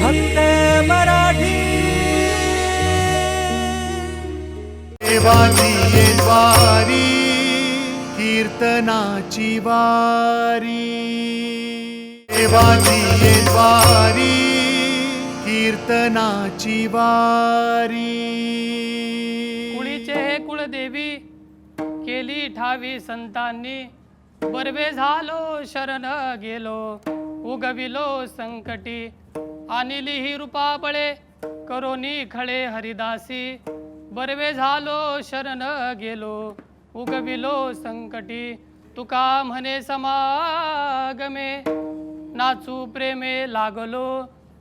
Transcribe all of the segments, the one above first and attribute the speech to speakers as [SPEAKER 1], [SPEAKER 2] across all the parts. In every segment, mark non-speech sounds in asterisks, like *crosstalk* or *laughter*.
[SPEAKER 1] फक्त मराठी.
[SPEAKER 2] देवाची द्वारी कीर्तनाची वारी. देवाची द्वारी कीर्तनाची वारी.
[SPEAKER 3] कुळीचे हे कुळदेवी केली ठावी संतांनी. बरवे झालो शरण गेलो उगविलो संकटी. आणली ही रूपाबळे करोनी खळे हरिदासी. बरवे झालो शरण गेलो उगविलो संकटी. तुका म्हणे समागमे नाचू प्रेमे लागलो.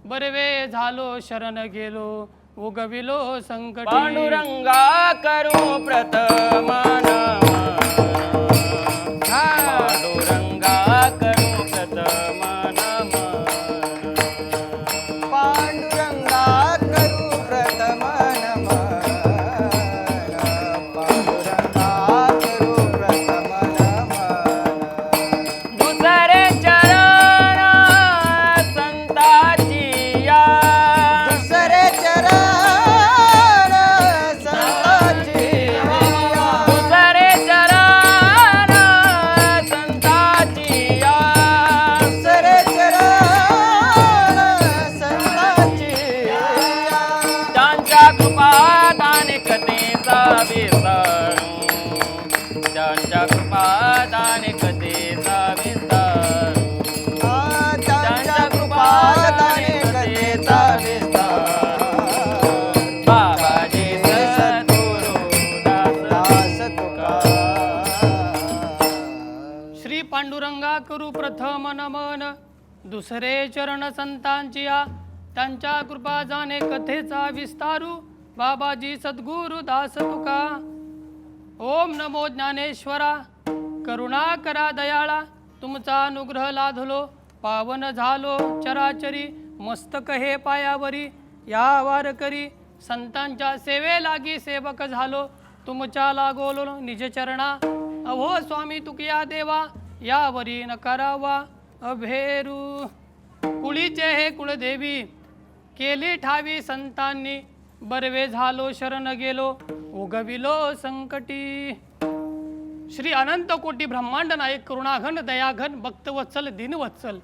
[SPEAKER 3] बरवे झालो शरण गेलो उगविलो संकटी.
[SPEAKER 4] पांडुरंगा करू प्रथम विसरू त्यांच्या विसरू
[SPEAKER 5] कृपादाने
[SPEAKER 4] बाबाजी
[SPEAKER 5] तुका
[SPEAKER 3] श्री पांडुरंगा करू प्रथम नमन. दुसरे चरण संतांची या. त्यांच्या कृपा जाणे कथेचा विस्तारू. बाबाजी सद्गुरु दास तुका ओम नमो ज्ञानेश्वरा. करुणा करा दयाळा. तुमचा अनुग्रह लाधलो. पावन झालो. चराचरी. मस्तक हे पायावरी. या वारकरी संतांच्या सेवे लागी सेवक झालो. तुमच्या लागोलो निज चरणा. अहो स्वामी तुकिया देवा यावरी न करावा. अभेरू. कुळीचे हे कुळदेवी. केली ठावी संतांनी. बरवे झालो शरण गेलो उगविलो संकटी. श्री अनंत कोटी ब्रह्मांड नायक करुणाघन दयाघन भक्तवत्सल दिनवत्सल.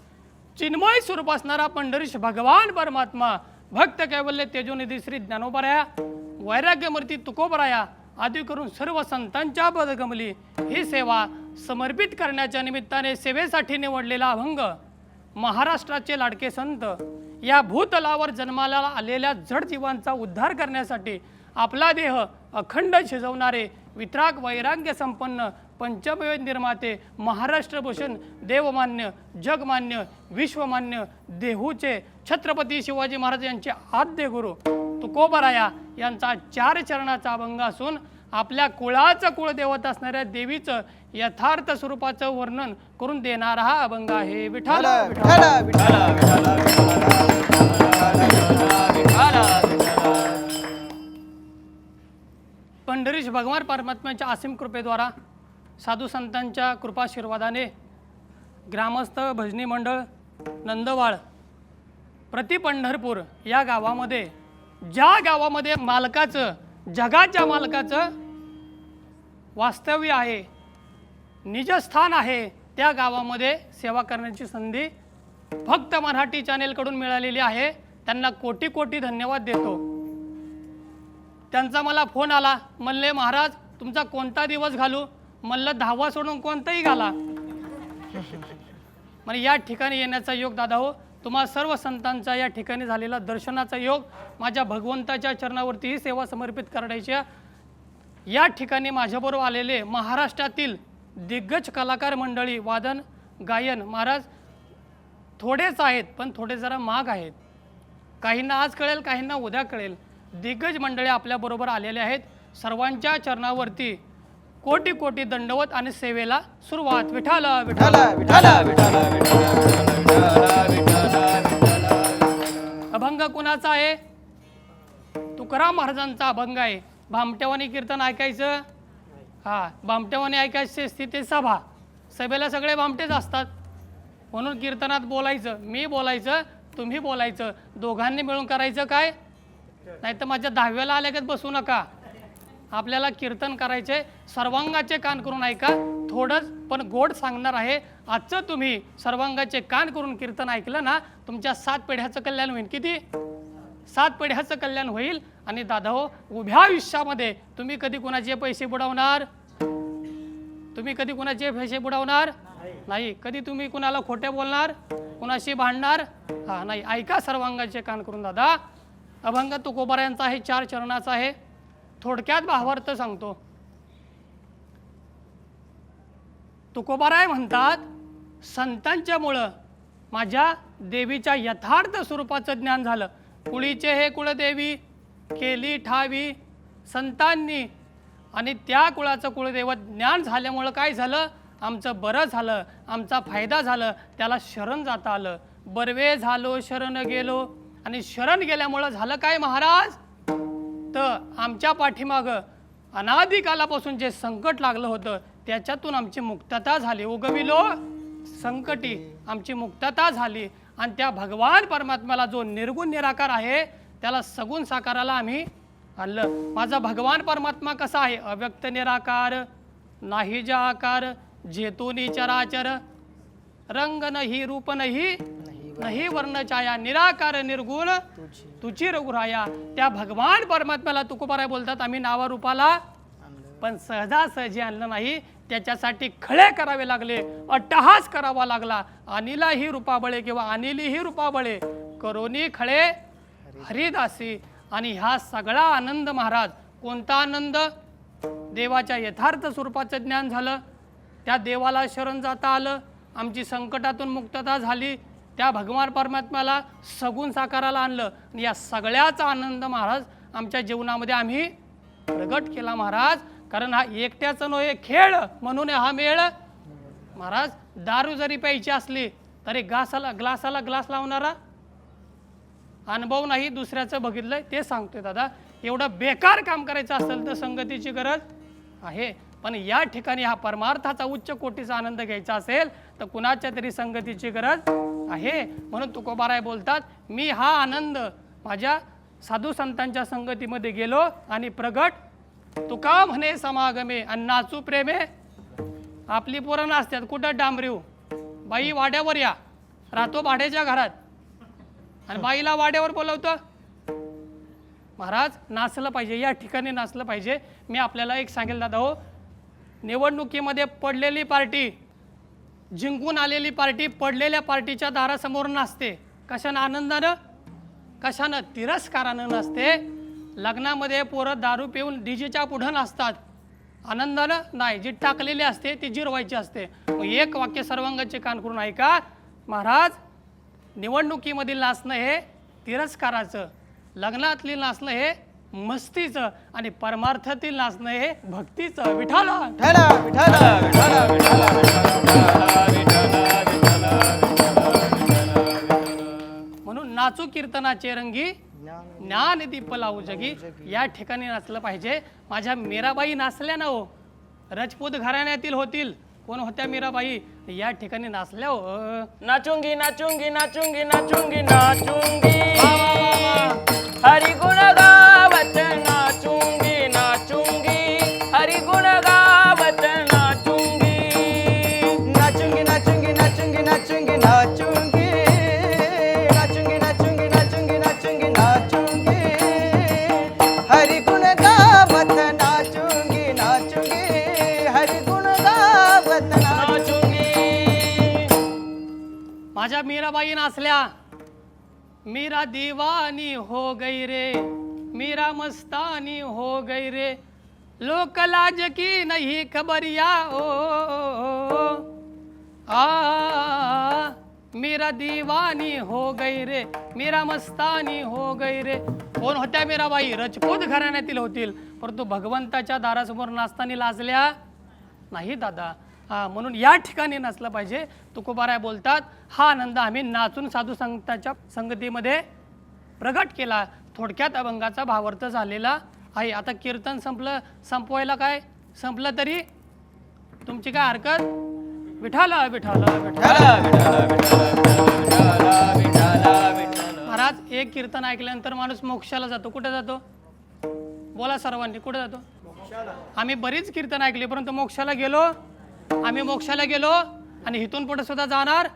[SPEAKER 3] चिन्मय स्वरूप असणारा पंढरीश भगवान परमात्मा. भक्त कैवल्य तेजोनिधी श्री ज्ञानोबराया. वैराग्यमूर्ती तुकोबराया. आदी करून सर्व संतांच्या पदगमली ही सेवा समर्पित करण्याच्या निमित्ताने सेवेसाठी निवडलेला अभंग. महाराष्ट्राचे लाडके संत. या भूतलावर जन्माला आलेल्या जड जीवांचा उद्धार करण्यासाठी आपला देह अखंड शिजवणारे वित्राग वैराग्य संपन्न पंचमवेद निर्माते महाराष्ट्रभूषण देवमान्य जगमान्य विश्वमान्य देहूचे छत्रपती शिवाजी महाराज यांचे आद्य गुरु तुकोबराया यांचा चार चरणाचा अभंग असून आपल्या कुळाचं कुळदेवत असणाऱ्या देवीचं यथार्थ स्वरूपाचं वर्णन करून देणारा हा अभंग आहे. विठाल पंढरीश भगवान परमात्म्याच्या असीम कृपेद्वारा साधू संतांच्या कृपाशीर्वादाने ग्रामस्थ भजनी मंडळ नंदवाळ प्रति पंढरपूर या गावामध्ये ज्या गावामध्ये मालकाचं जगाच्या मालकाचं वास्तव्य आहे निजस्थान आहे त्या गावामध्ये सेवा करण्याची संधी फक्त मराठी चॅनेलकडून मिळालेली आहे. त्यांना कोटी कोटी धन्यवाद देतो. त्यांचा मला फोन आला म्हणले महाराज तुमचा कोणता दिवस घालू? म्हणलं दहावा सोडून कोणताही घाला. *laughs* म्हणजे या ठिकाणी येण्याचा योग दादा हो तुम्हा सर्व संतांचा या ठिकाणी झालेला दर्शनाचा योग माझ्या भगवंताच्या चरणावरतीही सेवा समर्पित करण्याच्या या ठिकाणी माझ्याबरोबर आलेले महाराष्ट्रातील दिग्गज कलाकार मंडळी वादन गायन महाराज थोडेच आहेत पण थोडे जरा महाग आहेत काहींना आज कळेल काहींना उद्या कळेल दिग्गज मंडळी आपल्याबरोबर आलेले आहेत सर्वांच्या चरणावरती कोटी कोटी दंडवत आणि सेवेला सुरुवात विठाल विठाल
[SPEAKER 5] विठाला विठाला
[SPEAKER 3] अभंग कुणाचा आहे? तुकाराम महाराजांचा अभंग आहे. भामटेवानी कीर्तन ऐकायचं? हा भामटेवानी ऐकायची स्थिती सभा. सभेला सगळे भामटेच असतात. म्हणून कीर्तनात बोलायचं. मी बोलायचं तुम्ही बोलायचं. दोघांनी मिळून करायचं काय? नाही तर माझ्या दहाव्याला आल्यागत बसू नका. आपल्याला कीर्तन करायचे. सर्वांगाचे कान करून ऐका. थोडंच पण गोड सांगणार आहे. आजचं तुम्ही सर्वांगाचे कान करून कीर्तन ऐकलं ना तुमच्या सात पिढ्याचं कल्याण होईल. किती? सात पिढ्याचं कल्याण होईल. आणि दादा हो उभ्या आयुष्यामध्ये तुम्ही कधी कुणाचे पैसे बुडवणार? तुम्ही कधी कुणाचे पैसे बुडवणार? नाही. कधी तुम्ही कुणाला खोटे बोलणार? कुणाशी भांडणार? हा नाही. ऐका सर्वांगाचे कान करून दादा. अभंग तुकोबाऱ्यांचा आहे चार चरणाचा आहे. थोडक्यात भावार्थ सांगतो. तुकोबाराय म्हणतात संतांच्यामुळं माझ्या देवीच्या यथार्थ स्वरूपाचं ज्ञान झालं. कुळीचे हे कुळदेवी केली ठावी संतांनी आणि त्या कुळाचं कुळदैवत ज्ञान झाल्यामुळं काय झालं? आमचं बरं झालं आमचा फायदा झालं त्याला शरण जाता आलं. बरवे झालो शरण गेलो आणि शरण गेल्यामुळं झालं काय महाराज? तर आमच्या पाठीमागं अनादिकालापासून जे संकट लागलं होतं त्याच्यातून आमची मुक्तता झाली. उगविलो संकटी आमची मुक्तता झाली. आणि त्या भगवान परमात्म्याला जो निर्गुण निराकार आहे त्याला सगुण साकाराला आम्ही आणलं माझा भगवान परमात्मा कसा आहे? अव्यक्त निराकार नाही जा आकार जेतुनी चराचर रंग नाही रूप नाही नाही वर्ण छाया निराकार निर्गुण तुझी रघुराया. त्या भगवान परमात्म्याला तुकोबाराय बोलतात आम्ही नावारूपाला पण सहजासहजी आणलं नाही त्याच्यासाठी खळे करावे लागले अट्टहास करावा लागला. अनिला ही रूपाबळे किंवा अनिली ही रूपाबळे करोनी खळे हरिदासी आणि ह्या सगळा आनंद महाराज कोणता आनंद? देवाच्या यथार्थ स्वरूपाचं ज्ञान झालं त्या देवाला शरण जाता आलं आमची संकटातून मुक्तता झाली त्या भगवान परमात्म्याला सगुण साकाराला आणलं. आणि या सगळ्याचा आनंद महाराज आमच्या जीवनामध्ये आम्ही प्रगट केला महाराज. कारण हा एकट्याचं नव्हे खेळ म्हणून हा मेळ. महाराज दारू जरी प्यायची असली तरी ग्लासाला ग्लासाला ग्लास लावणारा अनुभव नाही दुसऱ्याचं बघितलंय ते सांगतोय दादा. एवढं बेकार काम करायचं असेल तर संगतीची गरज आहे. पण या ठिकाणी हा परमार्थाचा उच्च कोटीचा आनंद घ्यायचा असेल तर कुणाच्या तरी संगतीची गरज आहे. म्हणून तुकोबाराय बोलतात मी हा आनंद माझ्या साधू संतांच्या संगतीमध्ये गेलो आणि प्रगट तुका म्हणे समागमे? आणि नाचू प्रेमे? आपली पोरं नाचतात. कुठं डांबरीव? बाई वाड्यावर या. राहतो भाड्याच्या घरात. आणि बाईला वाड्यावर बोलवतं. महाराज नाचलं पाहिजे. या ठिकाणी नाचलं पाहिजे. मी आपल्याला एक सांगेल दादा हो. निवडणुकीमध्ये पडलेली पार्टी जिंकून आलेली पार्टी पडलेल्या पार्टीच्या दारासमोर नाचते. कशानं आनंदानं? कशानं? तिरस्कारानं नसते लग्नामध्ये पोरं दारू पिऊन डीजेच्या पुढं नाचतात. आनंदानं नाही जी टाकलेली असते ती जिरवायची असते. मग एक वाक्य सर्वांगाचे कान करून ऐका. महाराज निवडणुकीमधील नाचणं हे तिरस्काराचं लग्नातली नाचणं हे मस्तीचं आणि परमार्थातील नाचणं हे भक्तीचं. विठाला म्हणून नाचू कीर्तनाचे रंगी ज्ञान दीप लावू जगी या ठिकाणी नाचलं पाहिजे. माझ्या मीराबाई नाचल्या ना हो. रजपूत घराण्यातील होतील. कोण होत्या मीराबाई? या ठिकाणी नाचल्या हो.
[SPEAKER 4] नाचुंगी नाचुंगी नाचुंगी नाचुंगी नाचुंगी.
[SPEAKER 3] मीराबाई नाचल्या मीरा दिवानी हो गई रे मीरा मस्तानी हो गई रे. लोक लाज की नहीं खबरिया ओ, आ मीरा दीवानी हो गई रे मीरा मस्तानी हो गई रे. कोण होत्या मीराबाई? रजपूत घराण्यातील होतील. परंतु भगवंताच्या दारासमोर नाचताना लाजल्या? नाही दादा. हा म्हणून या ठिकाणी नाचलं पाहिजे. तुकोबाराय बोलतात हा आनंद आम्ही नाचून साधू संगताच्या संगतीमध्ये प्रगट केला. थोडक्यात अभंगाचा भावार्थ झालेला आहे. आता कीर्तन संपलं संपवायला काय? संपलं तरी तुमची काय हरकत? विठाला विठाला.
[SPEAKER 4] महाराज
[SPEAKER 3] एक कीर्तन ऐकल्यानंतर माणूस मोक्षाला जातो. कुठे जातो? बोला सर्वांनी कुठे जातो? आम्ही बरीच कीर्तन ऐकली परंतु मोक्षाला गेलो आम्ही मोक्षाला गेलो आणि इथून पुढे सुद्धा जाणार?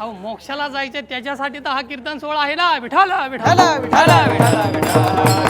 [SPEAKER 3] अहो मोक्षाला जायचे त्याच्यासाठी तर हा कीर्तन सोहळा आहे ना. विठाला विठाला
[SPEAKER 5] विठाला विठाला
[SPEAKER 4] विठाला विठाला विठाला